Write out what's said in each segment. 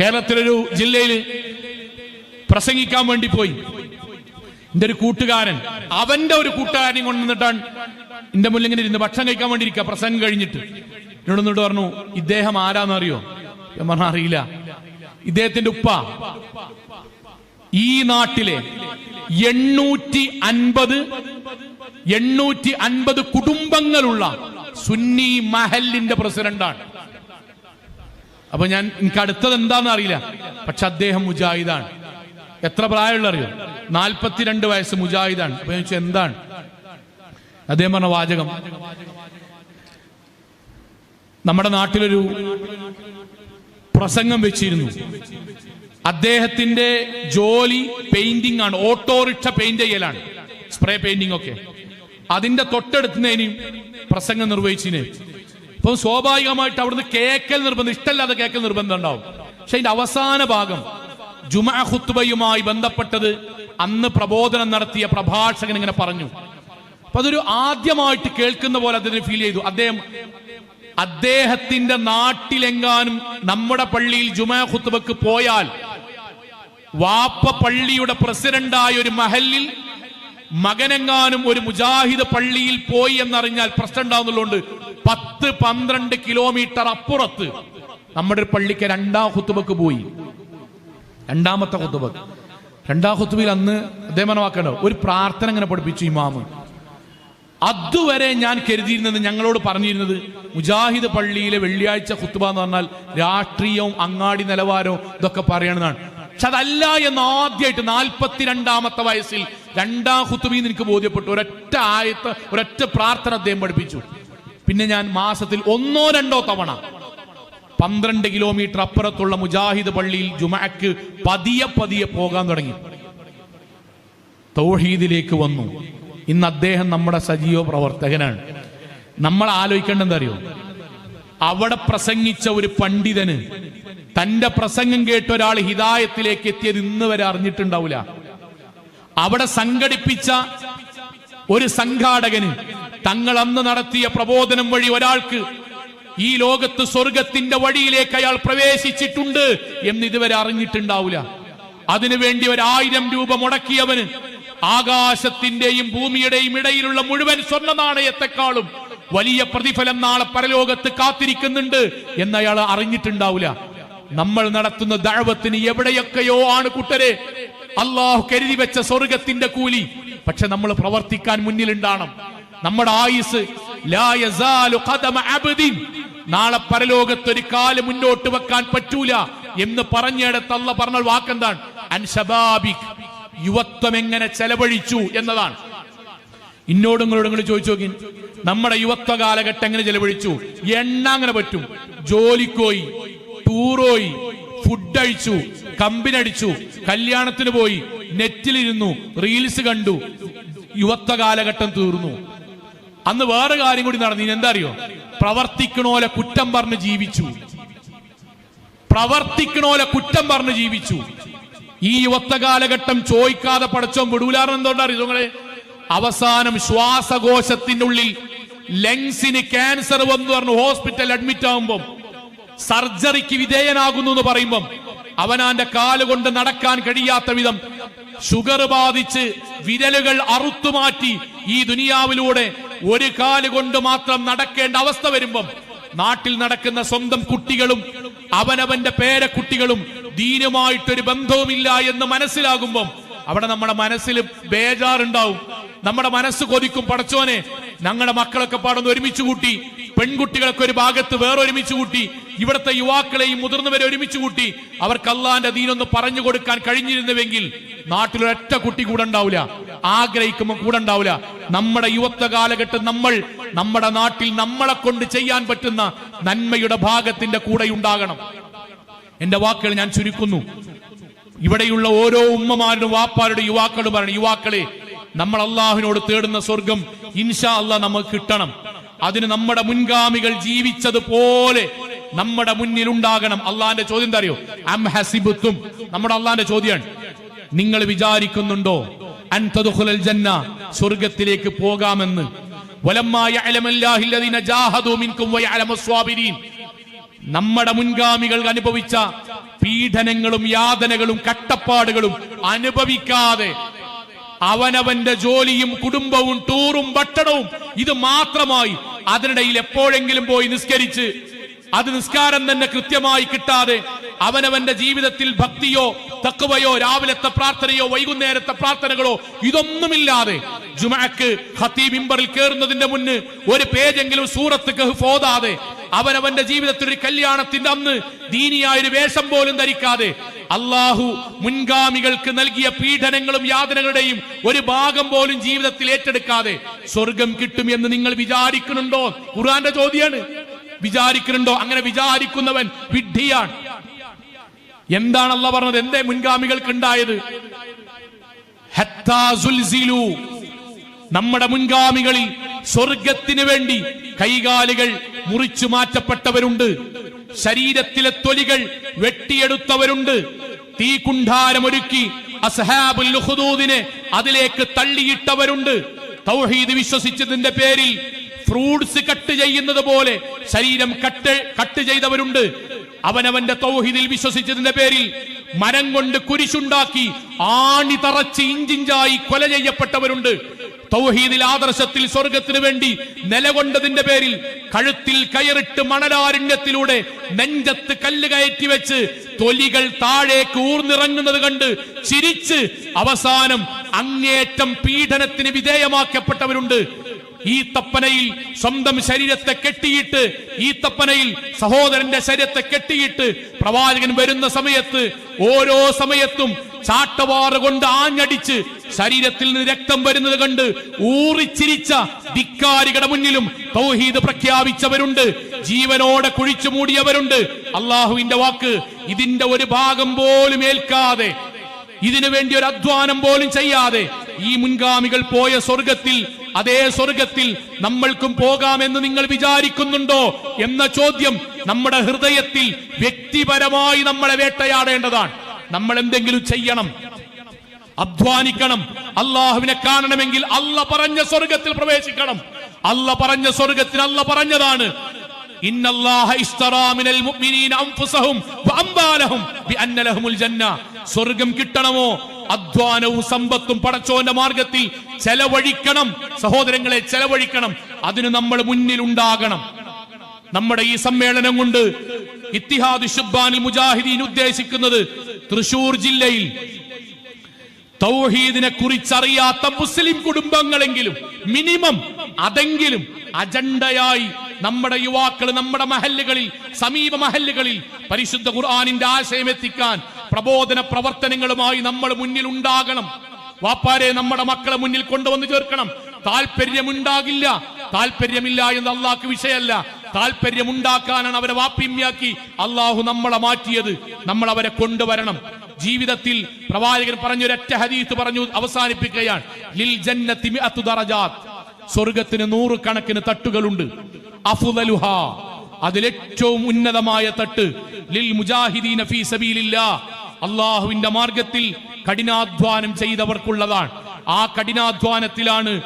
കേരളത്തിലൊരു ജില്ലയിൽ പ്രസംഗിക്കാൻ വേണ്ടി പോയി. എന്റെ ഒരു കൂട്ടുകാരൻ അവന്റെ ഒരു കൂട്ടുകാരനെ കൊണ്ടുവന്നിട്ടാണ് എന്റെ മുന്നിൽ ഇങ്ങനെ ഇരുന്ന് ഭക്ഷണം കഴിക്കാൻ വേണ്ടി ഇരിക്കുക പ്രസംഗം കഴിഞ്ഞിട്ട് എന്നോട് എന്നിട്ട് പറഞ്ഞു ഇദ്ദേഹം ആരാന്നറിയോ? ഞാൻ പറഞ്ഞ അറിയില്ല. ഇദ്ദേഹത്തിന്റെ ഉപ്പ. ഈ നാട്ടിലെ എണ്ണൂറ്റി അൻപത് എണ്ണൂറ്റി അൻപത് കുടുംബങ്ങളുള്ള സുന്നി മഹലിന്റെ പ്രസിഡന്റാണ്. അപ്പൊ ഞാൻ എനിക്ക് അടുത്തത് എന്താണെന്ന് അറിയില്ല. പക്ഷെ അദ്ദേഹം മുജാഹിദാണ്. എത്ര പ്രായമുള്ള അറിയോ നാൽപ്പത്തിരണ്ട് വയസ്സ് മുജാഹിദാണ്. അപ്പൊ ഞാൻ ചോദിച്ചു എന്താണ്? അദ്ദേഹം പറഞ്ഞ വാചകം. നമ്മുടെ നാട്ടിലൊരു പ്രസംഗം വെച്ചിരുന്നു. അദ്ദേഹത്തിന്റെ ജോലി പെയിന്റിംഗ് ആണ്. ഓട്ടോറിക്ഷ പെയിന്റ് ചെയ്യലാണ്. സ്പ്രേ പെയിന്റിംഗ് ഒക്കെ. അതിന്റെ തൊട്ടടുത്തുന്നതിനും പ്രസംഗം നിർവഹിച്ചിന്. ഇപ്പൊ സ്വാഭാവികമായിട്ട് അവിടുന്ന് കേക്കൽ നിർബന്ധം ഇഷ്ടമല്ലാതെ കേക്കൽ നിർബന്ധം ഉണ്ടാവും. പക്ഷെ അതിന്റെ അവസാന ഭാഗം ജുമാ ഹുത്തുബയുമായി ബന്ധപ്പെട്ടത് അന്ന് പ്രബോധനം നടത്തിയ പ്രഭാഷകൻ ഇങ്ങനെ പറഞ്ഞു. അപ്പൊ അതൊരു ആദ്യമായിട്ട് കേൾക്കുന്ന പോലെ അദ്ദേഹം ഫീൽ ചെയ്തു. അദ്ദേഹം അദ്ദേഹത്തിന്റെ നാട്ടിലെങ്ങാനും നമ്മുടെ പള്ളിയിൽ ജുമാ ഹുത്തുബക്ക് പോയാൽ വാപ്പ പള്ളിയുടെ പ്രസിഡന്റായ ഒരു മഹലിൽ മകനെങ്ങാനും ഒരു മുജാഹിദ് പള്ളിയിൽ പോയി എന്നറിഞ്ഞാൽ പ്രശ്നം ഉണ്ടാവുന്നുള്ളതുകൊണ്ട് പത്ത് പന്ത്രണ്ട് കിലോമീറ്റർ അപ്പുറത്ത് നമ്മുടെ പള്ളിക്ക് രണ്ടാം കുത്തുബക്ക് പോയി. രണ്ടാമത്തെ കുത്തുബക്ക് രണ്ടാം കുത്തുബിൽ അന്ന് അദ്ദേഹം മനവാക്കണ്ടോ ഒരു പ്രാർത്ഥന ഇങ്ങനെ പഠിപ്പിച്ചു ഇമാമ്. അതുവരെ ഞാൻ കരുതിയിരുന്നത് ഞങ്ങളോട് പറഞ്ഞിരുന്നത് മുജാഹിദ് പള്ളിയിലെ വെള്ളിയാഴ്ച കുത്തുബ എന്ന് പറഞ്ഞാൽ രാഷ്ട്രീയവും അങ്ങാടി നിലവാരവും ഇതൊക്കെ പറയണതാണ്. പക്ഷെ അതല്ല എന്ന് ആദ്യമായിട്ട് നാൽപ്പത്തിരണ്ടാമത്തെ വയസ്സിൽ രണ്ടാം കുത്തുബിന്ന് എനിക്ക് ബോധ്യപ്പെട്ടു. ഒരൊറ്റ ആയത്ത് ഒരൊറ്റ പ്രാർത്ഥന അദ്ദേഹം പഠിപ്പിച്ചു. പിന്നെ ഞാൻ മാസത്തിൽ ഒന്നോ രണ്ടോ തവണ പന്ത്രണ്ട് കിലോമീറ്റർ അപ്പുറത്തുള്ള മുജാഹിദ് പള്ളിയിൽ ജുമാക്ക് പതിയെ പതിയെ പോകാൻ തുടങ്ങി. തൗഹീദിലേക്ക് വന്നു. ഇന്ന് അദ്ദേഹം നമ്മുടെ സജീവ പ്രവർത്തകനാണ്. നമ്മൾ ആലോചിക്കേണ്ടത് അറിയോ? അവിടെ പ്രസംഗിച്ച ഒരു പണ്ഡിതന് തന്റെ പ്രസംഗം കേട്ട ഒരാൾ ഹിതായത്തിലേക്ക് എത്തിയത് ഇന്ന് വരെ അറിഞ്ഞിട്ടുണ്ടാവില്ല. അവിടെ സംഘടിപ്പിച്ച ഒരു സംഘാടകന് തങ്ങൾ അന്ന് നടത്തിയ പ്രബോധനം വഴി ഒരാൾക്ക് ഈ ലോകത്ത് സ്വർഗത്തിന്റെ വഴിയിലേക്ക് അയാൾ പ്രവേശിച്ചിട്ടുണ്ട് എന്ന് ഇതുവരെ അറിഞ്ഞിട്ടുണ്ടാവില്ല. അതിനുവേണ്ടി ഒരായിരം രൂപ മുടക്കിയവന് ആകാശത്തിന്റെയും ഭൂമിയുടെയും ഇടയിലുള്ള മുഴുവൻ സ്വർണ നാണയത്തെക്കാളും വലിയ പ്രതിഫലം നാളെ പരലോകത്ത് കാത്തിരിക്കുന്നുണ്ട് എന്ന് അയാൾ അറിഞ്ഞിട്ടുണ്ടാവില്ല. നമ്മൾ നടത്തുന്ന ദഴവത്തിന് എവിടെയൊക്കെയോ ആണ് കുട്ടരെ. അള്ളാഹു കരുതി വെച്ച സ്വർഗത്തിന്റെ കൂലി. പക്ഷെ നമ്മൾ പ്രവർത്തിക്കാൻ മുന്നിലുണ്ടാണം നമ്മുടെ ആയുസ്. നാളെ പരലോകത്ത് ഒരു കാൽ മുന്നോട്ട് വെക്കാൻ പറ്റൂല എന്ന് പറഞ്ഞിടത്ത് അല്ല പറഞ്ഞ വാക്കെന്താണ്? അൻഷബാബിക് യുവത്വം എങ്ങനെ ചെലവഴിച്ചു എന്നതാണ്. ഇന്നോടും ഇങ്ങോടും നിങ്ങൾ ചോദിച്ചു നോക്കി. നമ്മുടെ യുവത്വ കാലഘട്ടം എങ്ങനെ ചെലവഴിച്ചു? എണ്ണ അങ്ങനെ പറ്റും. ജോലിക്കോയി ടൂറോയി ഫുഡ് അഴിച്ചു കമ്പിനടിച്ചു കല്യാണത്തിന് പോയി നെറ്റിലിരുന്നു റീൽസ് കണ്ടു. യുവത്വ കാലഘട്ടം തീർന്നു. അന്ന് വേറെ കാര്യം കൂടി നടന്നു. എന്താ അറിയോ പ്രവർത്തിക്കണോലെ കുറ്റം പറഞ്ഞ് ജീവിച്ചു. പ്രവർത്തിക്കണോലെ കുറ്റം പറഞ്ഞ് ജീവിച്ചു. ഈ യുവത്വ കാലഘട്ടം ചോദിക്കാതെ പടച്ചോ വിടൂലാറെന്ന് എന്തുകൊണ്ടാ അറിയോ നിങ്ങളെ? അവസാനം ശ്വാസകോശത്തിനുള്ളിൽ ലങ്സിന് ക്യാൻസർ വന്നു പറഞ്ഞു ഹോസ്പിറ്റൽ അഡ്മിറ്റ് ആകുമ്പോൾ സർജറിക്ക് വിധേയനാകുന്നു എന്ന് പറയുമ്പം അവനാന്റെ കാലുകൊണ്ട് നടക്കാൻ കഴിയാത്ത വിധം ഷുഗർ ബാധിച്ച് വിരലുകൾ അറുത്തുമാറ്റി ഈ ദുനിയാവിലൂടെ ഒരു കാൽ കൊണ്ട് മാത്രം നടക്കേണ്ട അവസ്ഥ വരുമ്പം നാട്ടിൽ നടക്കുന്ന സ്വന്തം കുട്ടികളും അവനവന്റെ പേരക്കുട്ടികളും ദീനുമായിട്ടൊരു ബന്ധവുമില്ല എന്ന് മനസ്സിലാകുമ്പം അവിടെ നമ്മുടെ മനസ്സിൽ ബേജാറുണ്ടാവും. നമ്മുടെ മനസ്സ് കൊതിക്കും. പടച്ചോനെ ഞങ്ങളുടെ മക്കളൊക്കെ പാടുന്ന ഒരുമിച്ച് കൂട്ടി പെൺകുട്ടികളൊക്കെ ഒരു ഭാഗത്ത് വേറൊരുമിച്ച് കൂട്ടി ഇവിടുത്തെ യുവാക്കളെയും മുതിർന്നവരെ ഒരുമിച്ച് കൂട്ടി അവർക്ക് അള്ളാന്റെ ദീനൊന്ന് പറഞ്ഞു കൊടുക്കാൻ കഴിഞ്ഞിരുന്നുവെങ്കിൽ നാട്ടിലൊരൊറ്റ കുട്ടി കൂടെ ഉണ്ടാവില്ല. ആഗ്രഹിക്കുമ്പോൾ കൂടെ ഉണ്ടാവില്ല നമ്മുടെ യുവത്വ കാലഘട്ടം നമ്മൾ നമ്മുടെ നാട്ടിൽ നമ്മളെ കൊണ്ട് ചെയ്യാൻ പറ്റുന്ന നന്മയുടെ ഭാഗത്തിന്റെ കൂടെ ഉണ്ടാകണം എന്റെ വാക്കുകൾ ഞാൻ ചുരുക്കുന്നു. ഇവിടെയുള്ള ഓരോ ഉമ്മമാരുടെ വാപ്പാരുടെ യുവാക്കളും പറയണം യുവാക്കളെ നമ്മൾ അള്ളാഹുവിനോട് തേടുന്ന സ്വർഗം ഇൻഷാ അള്ളാഹ് നമുക്ക് കിട്ടണം. അതിന് നമ്മുടെ മുൻഗാമികൾ ജീവിച്ചതുപോലെ നമ്മുടെ മുന്നിൽ ഉണ്ടാകണം. അള്ളാന്റെ ചോദ്യം എന്താ അറിയോ? അം ഹസിബുത്തും നമ്മുടെ അള്ളാന്റെ ചോദ്യമാണ്. നിങ്ങൾ വിചാരിക്കുന്നുണ്ടോ? ജന്ന സ്വർഗത്തിലേക്ക് പോകാമെന്ന്. നമ്മുടെ മുൻഗാമികൾ അനുഭവിച്ച പീഡനങ്ങളും യാതനകളും കട്ടപ്പാടുകളും അനുഭവിക്കാതെ അവനവന്റെ ജോലിയും കുടുംബവും ടൂറും ഭക്ഷണവും ഇത് മാത്രമായി അതിനിടയിൽ എപ്പോഴെങ്കിലും പോയി നിസ്കരിച്ച് അത് നിസ്കാരം തന്നെ കൃത്യമായി കിട്ടാതെ അവനവന്റെ ജീവിതത്തിൽ ഭക്തിയോ തക്കുവയോ രാവിലത്തെ പ്രാർത്ഥനയോ വൈകുന്നേരത്തെ പ്രാർത്ഥനകളോ ഇതൊന്നുമില്ലാതെ ജുമാക്ക് ഖത്തീബ് മിമ്പറിൽ കയറുന്നതിന്റെ മുന്ന് ഒരു പേജെങ്കിലും സൂറത്ത് കഹ്ഫ് ഓതാതെ അവനവന്റെ ജീവിതത്തിൽ ഒരു കല്യാണത്തിന്റെ അന്ന് ദീനിയായ ഒരു വേഷം പോലും ധരിക്കാതെ അള്ളാഹു മുൻഗാമികൾക്ക് നൽകിയ പീഡനങ്ങളും യാതനകളുടെയും ഒരു ഭാഗം പോലും ജീവിതത്തിൽ ഏറ്റെടുക്കാതെ സ്വർഗം കിട്ടും എന്ന് നിങ്ങൾ വിചാരിക്കുന്നുണ്ടോ? ഖുറാന്റെ ചോദ്യമാണ് വിചാരിക്കുന്നുണ്ടോ? അങ്ങനെ വിചാരിക്കുന്നവൻ വിഡ്ഢിയാണ്. എന്താണ് അല്ല പറഞ്ഞത്? എന്തേ മുൻഗാമികൾക്ക് ഉണ്ടായത് നമ്മുടെ മുൻഗാമികളിൽ സ്വർഗത്തിന് വേണ്ടി കൈകാലുകൾ മുറിച്ചു മാറ്റപ്പെട്ടവരുണ്ട്. ശരീരത്തിലെ തൊലികൾ വെട്ടിയെടുത്തവരുണ്ട്. തീകുണ്ഠാരമൊരുക്കി അസ്ഹാബുൽ ഉഖ്ദൂദിനെ അതിലേക്ക് തള്ളിയിട്ടവരുണ്ട്. തൗഹീദ് വിശ്വസിച്ചതിന്റെ പേരിൽ ഫ്രൂട്ട്സ് കട്ട് ചെയ്യുന്നത് പോലെ ശരീരം കട്ട് കട്ട് ചെയ്തവരുണ്ട്. അവനവന്റെ തൗഹിദിൽ വിശ്വസിച്ചതിന്റെ പേരിൽ മരം കൊണ്ട് കുരിശുണ്ടാക്കി ആണി തറച്ച് ഇഞ്ചിഞ്ചായി കൊല ചെയ്യപ്പെട്ടവരുണ്ട്. തൗഹീദിൽ ആദർശത്തിൽ സ്വർഗത്തിനു വേണ്ടി നിലകൊണ്ടതിന്റെ പേരിൽ കഴുത്തിൽ കയറിട്ട് മണലാരണ്യത്തിലൂടെ നെഞ്ചത്ത് കല്ല് കയറ്റി വെച്ച് തൊലികൾ താഴേക്ക് ഊർന്നിറങ്ങുന്നത് കണ്ട് ചിരിച്ച് അവസാനം അങ്ങേറ്റം പീഡനത്തിന് വിധേയമാക്കപ്പെട്ടവരുണ്ട്. ഈ തപ്പനയിൽ സ്വന്തം ശരീരത്തെ കെട്ടിയിട്ട് ഈ തപ്പനയിൽ സഹോദരന്റെ ശരീരത്തെ കെട്ടിയിട്ട് പ്രവാചകൻ വരുന്ന സമയത്ത് ഓരോ സമയത്തും ചാട്ടവാറ് കൊണ്ട് ആഞ്ഞടിച്ച് ശരീരത്തിൽ നിന്ന് രക്തം വരുന്നത് കണ്ട് ഊറിച്ചിരിച്ച ധിക്കാരികളുടെ മുന്നിലും തൗഹീദ് പ്രഖ്യാപിച്ചവരുണ്ട് ജീവനോടെ കുഴിച്ചു മൂടിയവരുണ്ട്. അള്ളാഹുവിന്റെ വാക്ക് ഇതിന്റെ ഒരു ഭാഗം പോലും ഏൽക്കാതെ ഇതിനു വേണ്ടി ഒരു അധ്വാനം പോലും ചെയ്യാതെ ഈ മുൻഗാമികൾ പോയ സ്വർഗത്തിൽ അതേ സ്വർഗത്തിൽ നമ്മൾക്കും പോകാമെന്ന് നിങ്ങൾ വിചാരിക്കുന്നുണ്ടോ എന്ന ചോദ്യം നമ്മുടെ ഹൃദയത്തിൽ വ്യക്തിപരമായി നമ്മളെ വേട്ടയാടേണ്ടതാണ്. നമ്മൾ എന്തെങ്കിലും ചെയ്യണം. അധ്വാനിക്കണം. അള്ളാഹുവിനെ കാണണമെങ്കിൽ അല്ല പറഞ്ഞ സ്വർഗത്തിൽ പ്രവേശിക്കണം. അല്ല പറഞ്ഞ സ്വർഗത്തിൽ അല്ല പറഞ്ഞതാണ്. സ്വർഗം കിട്ടണമോ? അധ്വാനവും സമ്പത്തും പടച്ചോന്റെ മാർഗത്തിൽ ചെലവഴിക്കണം. സഹോദരങ്ങളെ ചെലവഴിക്കണം. അതിന് നമ്മൾ മുന്നിൽ ഉണ്ടാകണം. നമ്മുടെ ഈ സമ്മേളനം കൊണ്ട് ഇത്തിഹാദ് ഷുബാനിൽ മുജാഹിദീൻ ഉദ്ദേശിക്കുന്നത് തൃശൂർ ജില്ലയിൽ. തൗഹീദിനെ കുറിച്ചറിയാത്ത മുസ്ലിം കുടുംബങ്ങളെങ്കിലും മിനിമം അതെങ്കിലും അജണ്ടയായി നമ്മുടെ യുവാക്കൾ നമ്മുടെ മഹല്ലുകളിൽ സമീപ മഹല്ലുകളിൽ പരിശുദ്ധ ഖുർആാനിന്റെ ആശയം എത്തിക്കാൻ പ്രബോധന പ്രവർത്തനങ്ങളുമായി നമ്മൾ മുന്നിൽ ഉണ്ടാകണം. വാപ്പാരെ നമ്മുടെ മക്കളെ മുന്നിൽ കൊണ്ടുവന്ന് ചേർക്കണം. താല്പര്യമുണ്ടാകില്ല താല്പര്യമില്ല എന്ന് അള്ളാഹ്ക്ക് വിഷയമല്ല. താല്പര്യമുണ്ടാക്കാനാണ് അവരെ വാപ്പിമ്യാക്കി അള്ളാഹു നമ്മളെ മാറ്റിയത്. നമ്മൾ അവരെ കൊണ്ടുവരണം. ജീവിതത്തിൽ പ്രവാചകൻ പറഞ്ഞു ഒരൊറ്റ ഹദീത്ത് പറഞ്ഞു അവസാനിപ്പിക്കുകയാണ്. ലിൽ ജന്നത്തി നൂറ് കണക്കിന് തട്ടുകളുണ്ട്. അഫുദലുഹ. അതിലേറ്റവും ഉന്നതമായ തട്ട് ലിൽ മുജാഹിദീന ഫീ അള്ളാഹുവിന്റെ മാർഗത്തിൽ കഠിനാധ്വാനം ചെയ്തവർക്കുള്ളതാണ്. ആ കഠിനാധ്വാനത്തിലാണ്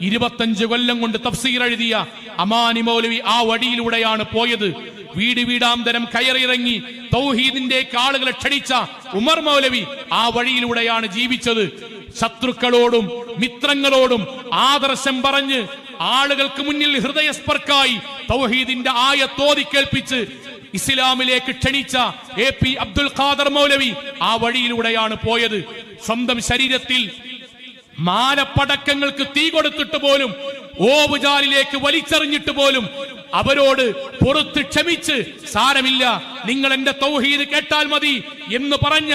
ഇരുപത്തഞ്ച് കൊല്ലം കൊണ്ട് തഫ്സീർ എഴുതിയ അമാനി മൗലവി ആ വടിയിലൂടെയാണ് പോയത്. വീട് വീടാന്തരം കയറിയിറങ്ങി തൗഹീദിന്റെ ആളുകളെ ക്ഷണിച്ച ഉമർ മൗലവി ആ വഴിയിലൂടെയാണ് ജീവിച്ചത്. ശത്രുക്കളോടും മിത്രങ്ങളോടും ആദർശം പറഞ്ഞ് ആളുകൾക്ക് മുന്നിൽ ഹൃദയസ്പർക്കായി തൗഹീദിന്റെ ആയത്തോതി കേൾപ്പിച്ച് ഇസ്ലാമിലേക്ക് ക്ഷണിച്ച എ പി അബ്ദുൽ ഖാദർ മൗലവി ആ വഴിയിലൂടെയാണ് പോയത്. സ്വന്തം ശരീരത്തിൽ മാനപ്പടക്കങ്ങൾക്ക് തീ കൊടുത്തിട്ട് പോലും ഓവുചാലിലേക്ക് വലിച്ചെറിഞ്ഞിട്ട് പോലും അവരോട് പുറത്ത് ക്ഷമിച്ച് സാരമില്ല നിങ്ങൾ എന്റെ തൗഹീദ് കേട്ടാൽ മതി എന്ന് പറഞ്ഞ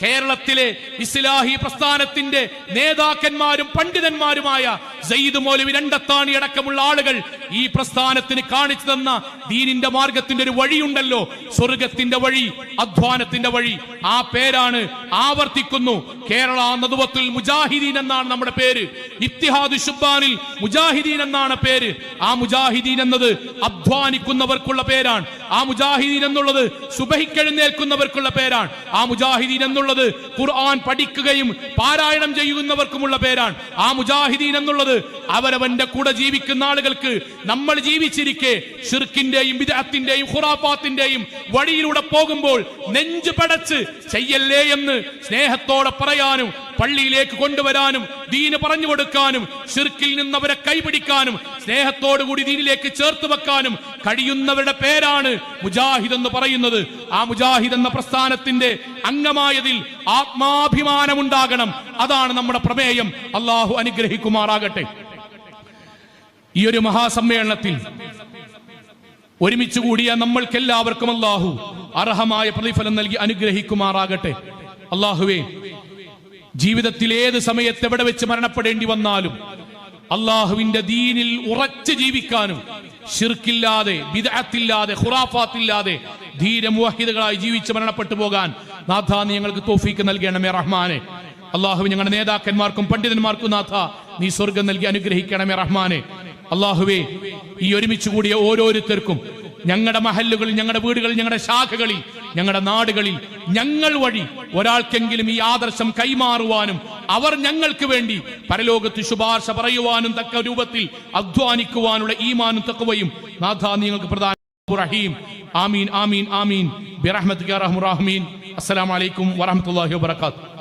കേരളത്തിലെ ഇസ്ലാഹി പ്രസ്ഥാനത്തിന്റെ നേതാക്കന്മാരും പണ്ഡിതന്മാരുമായ സയ്യിദ് മൗലവി രണ്ടത്താണി അടക്കമുള്ള ആളുകൾ ഈ പ്രസ്ഥാനത്തിന് കാണിച്ചു തന്ന ദീനിന്റെ മാർഗത്തിന്റെ ഒരു വഴിയുണ്ടല്ലോ. സ്വർഗത്തിന്റെ വഴി അധ്വാനത്തിന്റെ വഴി. ആ പേരാണ് ആവർത്തിക്കുന്നു. കേരള നദുവത്തുൽ മുജാഹിദീൻ എന്നാണ് നമ്മുടെ പേര്. ഇത്തിഹാദ് ഷുബാനിൽ മുജാഹിദീൻ എന്നാണ് പേര്. ആ മുജാഹിദീൻ എന്നത് അധ്വാനിക്കുന്നവർക്കുള്ള പേരാണ്. ആ മുജാഹിദീൻ എന്നുള്ളത് സുബഹിക്കെഴുന്നേൽക്കുന്നവർക്കുള്ള പേരാണ്. ആ മുജാഹിദീൻ എന്നുള്ളത് ഖുർആൻ പഠിക്കുകയും പാരായണം ചെയ്യുന്നവർക്കുമുള്ള പേരാണ്. ആ മുജാഹിദീൻ എന്നുള്ളത് അവരവന്റെ കൂടെ ജീവിക്കുന്ന ആളുകൾക്ക് നമ്മൾ ജീവിച്ചിരിക്കെ ഷിർക്കിന്റെയും വിദഹത്തിന്റെയും ഖുറാഫാത്തിന്റെയും വഴിയിലൂടെ പോകുമ്പോൾ നെഞ്ചു പടച്ച് ചെയ്യല്ലേ എന്ന് സ്നേഹത്തോടെ പറയാനും പള്ളിയിലേക്ക് കൊണ്ടുവരാനും ദീന് പറഞ്ഞു കൊടുക്കാനും ഷിർക്കിൽ നിന്ന് അവരെ കൈപിടിക്കാനും സ്നേഹത്തോടുകൂടി ദീനിലേക്ക് ചേർത്ത് വെക്കാനും കഴിയുന്നവരുടെ പേരാണ് മുജാഹിദ് എന്ന് പറയുന്നത്. ആ മുജാഹിദ് എന്ന പ്രസ്ഥാനത്തിന്റെ അംഗമായതിൽ ആത്മാഭിമാനമുണ്ടാകണം. അതാണ് നമ്മുടെ പ്രമേയം. അള്ളാഹു അനുഗ്രഹിക്കുമാറാകട്ടെ. ഈ ഒരു മഹാസമ്മേളനത്തിൽ ഒരുമിച്ച് കൂടിയ നമ്മൾക്കെല്ലാവർക്കും അള്ളാഹു അർഹമായ പ്രതിഫലം നൽകി അനുഗ്രഹിക്കുമാറാകട്ടെ. അള്ളാഹുവേ ജീവിതത്തിൽ ഏത് സമയത്ത് എവിടെ വെച്ച് മരണപ്പെടേണ്ടി വന്നാലും അള്ളാഹുവിന്റെ ദീനിൽ ഉറച്ചു ജീവിക്കാനും ഷിർക്കില്ലാതെ വിദഗത്തില്ലാതെ ഖുറാഫാത്തില്ലാതെ ധീര മുവഹിദുകളായി ജീവിച്ച് മരണപ്പെട്ടു പോകാൻ നാഥ നീ ഞങ്ങൾക്ക് തോഫീക്ക് നൽകണമേ റഹ്മാനെ. അള്ളാഹു ഞങ്ങളുടെ നേതാക്കന്മാർക്കും പണ്ഡിതന്മാർക്കും നാഥ നീ സ്വർഗം നൽകി അനുഗ്രഹിക്കണമേ റഹ്മാനെ. അള്ളാഹുവേ ഈ ഒരുമിച്ച് കൂടിയ ഓരോരുത്തർക്കും ഞങ്ങളുടെ മഹല്ലുകളിൽ ഞങ്ങളുടെ വീടുകളിൽ ഞങ്ങളുടെ ശാഖകളിൽ ഞങ്ങളുടെ നാടുകളിൽ ഞങ്ങൾ വഴി ഒരാൾക്കെങ്കിലും ഈ ആദർശം കൈമാറുവാനും അവർ ഞങ്ങൾക്ക് വേണ്ടി പരലോകത്ത് ശുപാർശ പറയുവാനും തക്ക രൂപത്തിൽ അധ്വാനിക്കുവാനുള്ള ഈമാനും തക്കവയും നാഥ നിങ്ങൾക്ക് പ്രധാന റഹീം. ആമീൻ ആമീൻ ആമീൻ. ബിറഹ്മത്തിക റഹ്മുറാഹ്മീൻ. അസ്സലാമു അലൈക്കും വറഹ്മത്തുള്ളാഹി വബറകാതുഹു.